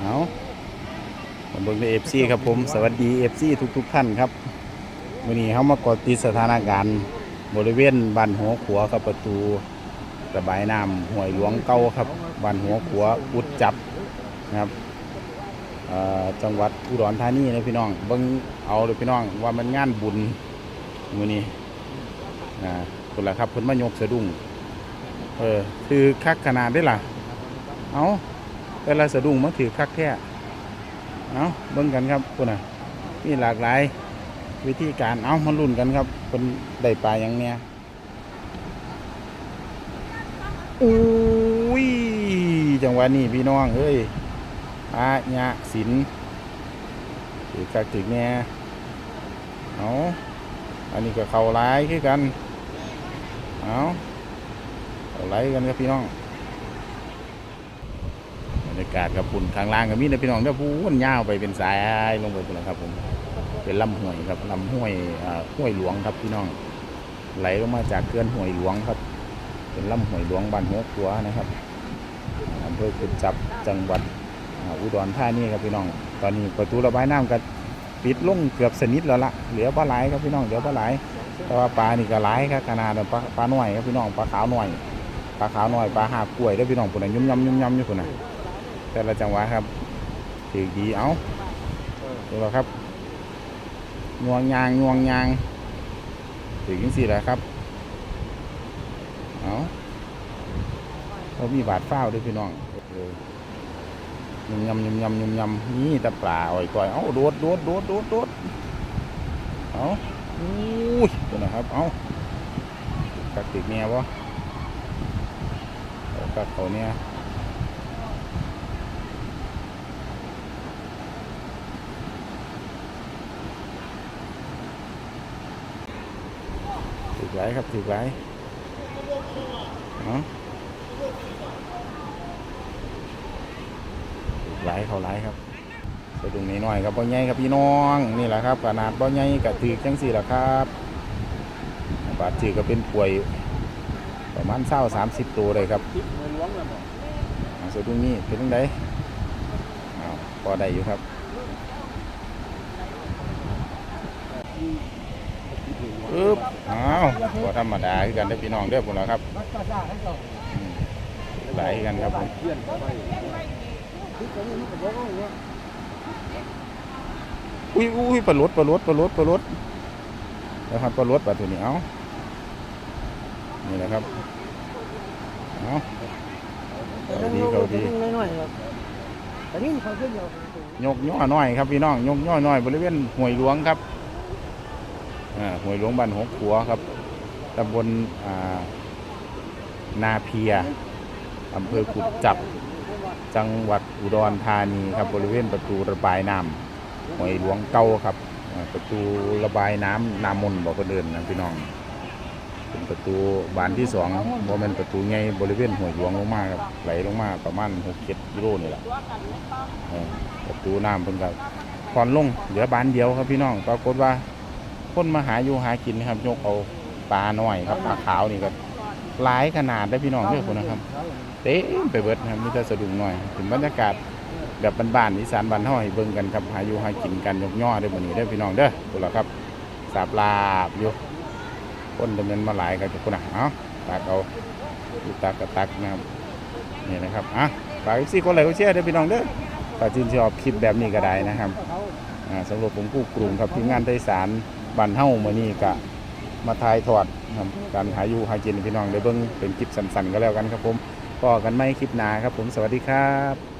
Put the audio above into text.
เอาผมเบิ่งในเอฟซีครับผมสวัสดีเอฟซีทุกๆท่านครับวันนี้เขามากดติดสถานการณ์บริเวณบ้านหัวขัวครับประตูระบายน้ำห้วยหลวงเก่าครับบ้านหัวขัวอุดจับนะครับจังหวัดอุดรธานีนะพี่น้องเบิ่งเอาเลยพี่น้องว่ามันงานบุญมือนี้นะคุณละครับเพิ่นมายกสะดุ้งเออคือคักขนาดได้ล่ะเอา แต่ละสะดุ้งมาถือคักแท้เอาเบิ่งกันครับคุณน่ะมีหลากหลายวิธีการเอามาลุ้นกันครับเป็นได้ปลาอย่างเนี้ยอุ้ยจังหวะนี้พี่น้องเอ้ยปลาญะสินถือคักถือแน่เอาอันนี้ก็เข้าหลายคือกันเอาเข้าไลายกันครับพี่น้อง รยากาศกับปุ่นข้างล่างก็มีนะพี่น้องเด้อพูนยาวไปเป็นสายลงไปปุ่นนะครับผมเป็นลำห้วยครับลำห้วยห้วยหลวงครับพี่น้อง ไหลลงมาจากเขื่อนห้วยหลวงครับ เป็นลำห้วยหลวงบ้านหัวขัวนะครับอำเภอกุดจับจังหวัดอุดรธานีครับพี่น้อง ตอนนี้ประตูระบายน้ำก็ปิดลงเกือบสนิทแล้วละเหลือปลาไหลครับพี่น้องเหลือปลาไหลแต่ว่าปลานี่ก็ไหลครับขนาดปลาปลาหน่อยครับพี่น้องปลาขาวหน่อยปลาขาวหน่อยปลาหาบกล้วยเด้พี่น้องปุ่นนยุ่มยำยุ่มยำอยู่ปุ่นนะ แต่ละจังหวะครับถือดีเอาดูแล้วครับงวงยางงวงยางถือยังสี่แหละครับเอาเขามีบาดเฝ้าด้วยพี่น้องเออยุ่มยำยุ่มยำยุ่มยำนี่แตะปลาอ่อยก่อย เอาโดดโดดโดดโดดโดดเอาอุ้ยตัวนะครับ เอากักติดเนี่ยวะเอากักเขาเนี่ย ถือไรครับถือไรเนาะถือไรเขาไรครับไปดูนี้หน่อยครับบ่ใหญ่ครับพี่น้องนี่แหละครับขนาดบ่ใหญ่กับถือจังสี่แหละครับบาดถือก็เป็นป่วย ประมาณเศร้าสามสิบตัวเลยครับส่วนตรงนี้เป็นยังไงพอได้อยู่ครับ ปึ๊บอ้าวก็ธรรมดาคือกันได้อพี่น้องเด้อพวกเราครับอืมไหลกันครับผมอุ้ยอุ้ยปลาลดปลาลดปลาลดปลาลดแล้วครับปลาลดปลาตัวนี้เอานี่แหละครับเอาเขาดีเขาดี น้อยๆครับแต่นี่เขาขึ้นเดียวยกย่อน้อยครับพี่น้องยกย่อน้อยบริเวณห้วยหลวงครับ หวยหลวงบ้านหกขัวครับตำบลนาเพียอำเภอกุดจับ จังหวัดอุดรธานีครับบริเวณประตูระบายน้ำห้วยหลวงเก่าครับ ประตูระบายน้ำนามนบอกคนอื่นนะพี่น้องเป็นประตูบานที่สองบ่แม่นประตูใหญ่บริเวณห้วยหลวงลงมาครับไหลลงมาประมาณหกเจ็ดกิโลนี่แหละประตูน้ำเพิ่นก็พรลงเหลือบานเดียวครับพี่น้องปรากฏว่า คนมาหาอยู่หากินนะครับยกเอาปลาหน้อยครับปลาขาวนี่ก็หลายขนาดได้พี่น้องเด้อคนนะครับเต็มไปเบิดนะครับมีแต่สะดุ้งหน่อย ถึงบรรยากาศแบบบ้านๆอีสานบ้านเฮาให้เบิ่งกันครับหาอยู่หากินกันยกย่อได้อมื้อนี้เด้พี่น้องเด้อพุ่นล่ะครับสาบลาบอยู่คนดำเนินมาหลายครับพุ่นน่ะเอ้าตักเอาอยู่ตักก็ตักนะครับนี่นะครับอะฝากซี่คนไหลก็เชียร์เด้พี่น้องเด้อถ้าชื่นชอบคลิปแบบนี้ก็ได้นะครับอ่าสำหรับผมกู้กรุงครับทีมงานไต้สาร บันเฮ้ามานี่กะมาทายถอดครับการหาอยู่หากินพี่น้องได้เบิ้งเป็นคลิปสั้นๆก็แล้วกันครับผมก็กันไม่คลิปหนาครับผมสวัสดีครับ